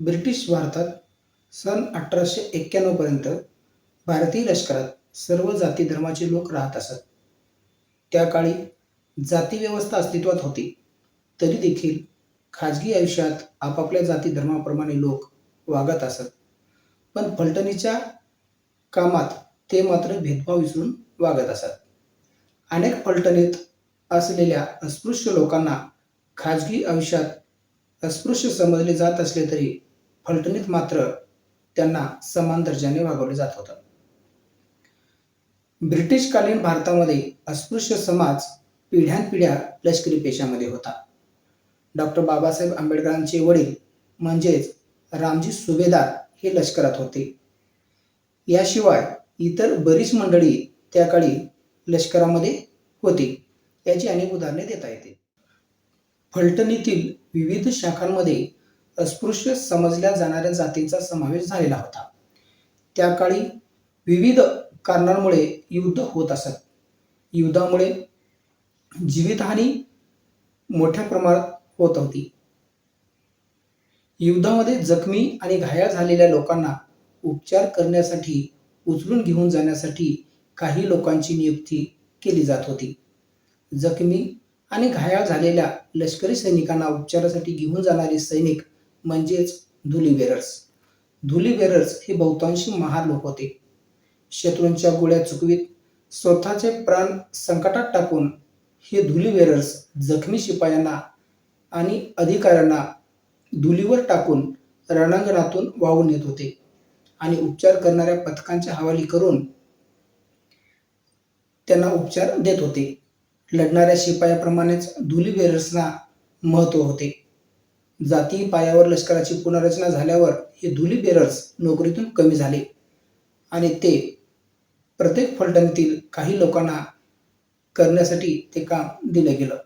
British भारतात सन अठराशे एक्क्याण्णवपर्यंत भारतीय लष्करात सर्व जाती धर्माचे लोक राहत असत. त्या काळी जाती व्यवस्था अस्तित्वात होती. तरी देखील खाजगी आयुष्यात आपापल्या जाती धर्माप्रमाणे लोक वागत असत. पण फलटणीच्या कामात ते मात्र भेदभाव विसरून वागत असत. अनेक फलटणीत असलेल्या अस्पृश्य लोकांना खाजगी आयुष्यात अस्पृश्य समजले जात असले तरी फलटणीत मात्र त्यांना समान दर्जाने वागवले जात होतं. ब्रिटिशकालीन भारतामध्ये अस्पृश्य समाज पिढ्यानपिढ्या लष्करी पेशामध्ये होता. डॉक्टर बाबासाहेब आंबेडकरांचे वडील म्हणजेच रामजी सुभेदार हे लष्करात होते. याशिवाय इतर बरीच मंडळी त्या काळी लष्करामध्ये होती याची अनेक उदाहरणे देता येतील फलटणीतील विविध शाखांमध्ये अस्पृश्य समजल्या जाणाऱ्या जातींचा समावेश झालेला होता. त्या काळी विविध कारणांमुळे युद्ध होत असत. युद्धामुळे जीवितहानी मोठ्या प्रमाणात होत होती. युद्धामध्ये जखमी आणि घायाळ झालेल्या लोकांना उपचार करण्यासाठी उचलून घेऊन जाण्यासाठी काही लोकांची नियुक्ती केली जात होती. जखमी आणि घायाळ झालेल्या लष्करी सैनिकांना उपचारासाठी घेऊन जाणारे सैनिक म्हणजेच धुली बेरर्स धुली बेरर्स हे बहुतांशी महार लोक होते. शत्रूंच्या गोळ्या चुकवीत स्वतःचे प्राण संकटात टाकून हे धुली बेरर्स जखमी शिपायांना आणि अधिकाऱ्यांना धुलीवर टाकून रणांगणातून वाहून येत होते आणि उपचार करणाऱ्या पथकांच्या हवाली करून त्यांना उपचार देत होते. लढणाऱ्या शिपायाप्रमाणेच धुली बेरर्सना महत्त्व होते. जाती पायावर लष्कराची पुनर्रचना झाल्यावर हे धुली बेरर्स नोकरीतून कमी झाले. आणि ते प्रत्येक फलटणीतील काही लोकांना करण्यासाठी ते काम दिलं गेलं.